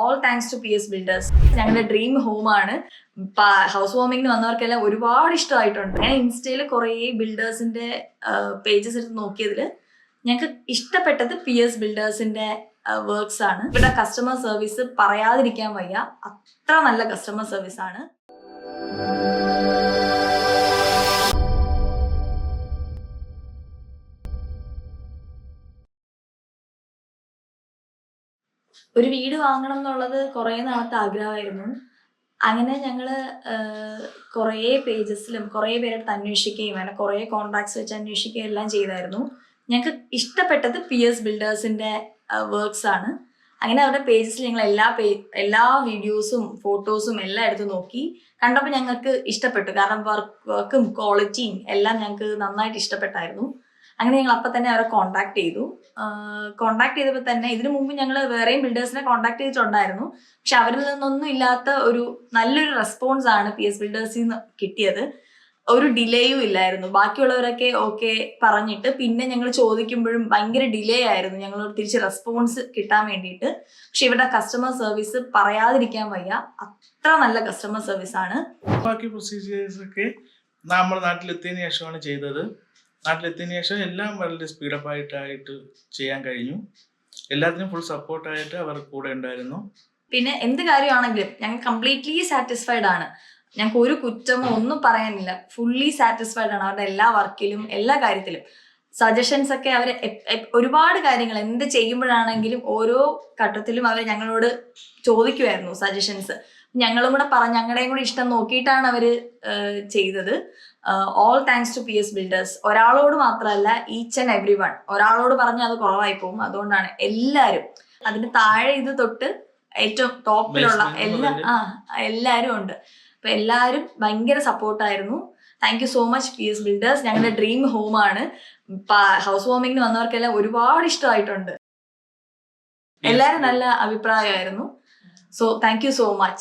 All thanks to P S builders ഞങ്ങളുടെ dream ഹോമാണ് house വാമിങ്ങിന് വന്നവർക്കെല്ലാം ഒരുപാട് ഇഷ്ടമായിട്ടുണ്ട്. ഞാൻ ഇൻസ്റ്റയിൽ കുറേ ബിൽഡേഴ്സിന്റെ പേജസ് എടുത്ത് നോക്കിയതിൽ ഞങ്ങൾക്ക് ഇഷ്ടപ്പെട്ടത് പി എസ് ബിൽഡേഴ്സിന്റെ വർക്ക്സ് ആണ്. ഇവിടെ കസ്റ്റമർ സർവീസ് പറയാതിരിക്കാൻ വയ്യ. അത്ര നല്ല കസ്റ്റമർ സർവീസ് ആണ്. ഒരു വീട് വാങ്ങണം എന്നുള്ളത് കുറേ നാളത്തെ ആഗ്രഹമായിരുന്നു. അങ്ങനെ ഞങ്ങൾ കുറേ പേജസിലും കുറേ പേരെടുത്ത് അന്വേഷിക്കുകയും അങ്ങനെ കുറേ കോൺട്രാക്ട്സ് വെച്ച് അന്വേഷിക്കുകയും എല്ലാം ചെയ്തായിരുന്നു. ഞങ്ങൾക്ക് ഇഷ്ടപ്പെട്ടത് പി എസ് ബിൽഡേഴ്സിന്റെ വർക്ക്സ് ആണ്. അങ്ങനെ അവരുടെ പേജസിൽ ഞങ്ങൾ എല്ലാ പേ എല്ലാ വീഡിയോസും ഫോട്ടോസും എല്ലാം എടുത്ത് നോക്കി. കണ്ടപ്പോൾ ഞങ്ങൾക്ക് ഇഷ്ടപ്പെട്ടു. കാരണം വർക്ക് വർക്കും ക്വാളിറ്റിയും എല്ലാം ഞങ്ങൾക്ക് നന്നായിട്ട് ഇഷ്ടപ്പെട്ടായിരുന്നു. അങ്ങനെ ഞങ്ങൾ അപ്പം തന്നെ അവരെ കോൺടാക്ട് ചെയ്തു. കോൺടാക്ട് ചെയ്തപ്പോൾ തന്നെ ഇതിനു മുമ്പ് ഞങ്ങൾ വേറെയും ബിൽഡേഴ്സിനെ കോൺടാക്ട് ചെയ്തിട്ടുണ്ടായിരുന്നു. പക്ഷെ അവരിൽ നിന്നൊന്നും ഇല്ലാത്ത ഒരു നല്ലൊരു റെസ്പോൺസ് ആണ് പി എസ് ബിൽഡേഴ്സിൽ നിന്ന് കിട്ടിയത്. ഒരു ഡിലേയും ഇല്ലായിരുന്നു. ബാക്കിയുള്ളവരൊക്കെ ഓക്കെ പറഞ്ഞിട്ട് പിന്നെ ഞങ്ങൾ ചോദിക്കുമ്പോഴും ഭയങ്കര ഡിലേ ആയിരുന്നു ഞങ്ങളോട് തിരിച്ച് റെസ്പോൺസ് കിട്ടാൻ വേണ്ടിയിട്ട്. പക്ഷെ ഇവിടെ കസ്റ്റമർ സർവീസ് പറയാതിരിക്കാൻ വയ്യ. അത്ര നല്ല കസ്റ്റമർ സർവീസ് ആണ്. ബാക്കി പ്രൊസീജിയേഴ്സ് ഒക്കെ നമ്മുടെ നാട്ടിലെത്തിയതിനു ശേഷമാണ് ചെയ്തത്. നാട്ടിലെത്തിയതിനു ശേഷം എല്ലാം വളരെ സ്പീഡപ്പ് ആയിട്ടായിട്ട് ചെയ്യാൻ കഴിഞ്ഞു. എല്ലാത്തിനും ഫുൾ സപ്പോർട്ടായിട്ട് അവർ കൂടെ ഉണ്ടായിരുന്നു. പിന്നെ എന്ത് കാര്യമാണെങ്കിലും ഞങ്ങൾ കംപ്ലീറ്റ്ലി സാറ്റിസ്ഫൈഡ് ആണ്. ഞങ്ങൾക്ക് ഒരു കുറ്റമോ ഒന്നും പറയാനില്ല. ഫുള്ളി സാറ്റിസ്ഫൈഡ് ആണ് അവരുടെ എല്ലാ വർക്കിലും എല്ലാ കാര്യത്തിലും. സജഷൻസ് ഒക്കെ അവർ ഒരുപാട് കാര്യങ്ങൾ എന്ത് ചെയ്യുമ്പോഴാണെങ്കിലും ഓരോ ഘട്ടത്തിലും അവർ ഞങ്ങളോട് ചോദിക്കുമായിരുന്നു സജഷൻസ് ഞങ്ങളും കൂടെ പറഞ്ഞ ഞങ്ങളുടെയും കൂടെ ഇഷ്ടം നോക്കിയിട്ടാണ് അവർ ചെയ്തത്. All thanks to P S builders ഒരാളോട് മാത്രമല്ല ഈച്ച് ആൻഡ് എവ്രി വൺ ഒരാളോട് പറഞ്ഞാൽ അത് കുറവായി പോകും. അതുകൊണ്ടാണ് എല്ലാവരും അതിന് താഴെ ഇത് തൊട്ട് ഏറ്റവും ടോപ്പിലുള്ള എല്ലാ ആ എല്ലാവരും ഉണ്ട്. അപ്പൊ എല്ലാവരും ഭയങ്കര സപ്പോർട്ടായിരുന്നു. Thank you so much P S builders ഞങ്ങളുടെ ഡ്രീം ആണ്. ഹൗസ് വാമിങ്ങിന് വന്നവർക്കെല്ലാം ഒരുപാട് ഇഷ്ടമായിട്ടുണ്ട്. എല്ലാവരും നല്ല അഭിപ്രായമായിരുന്നു. So thank you so much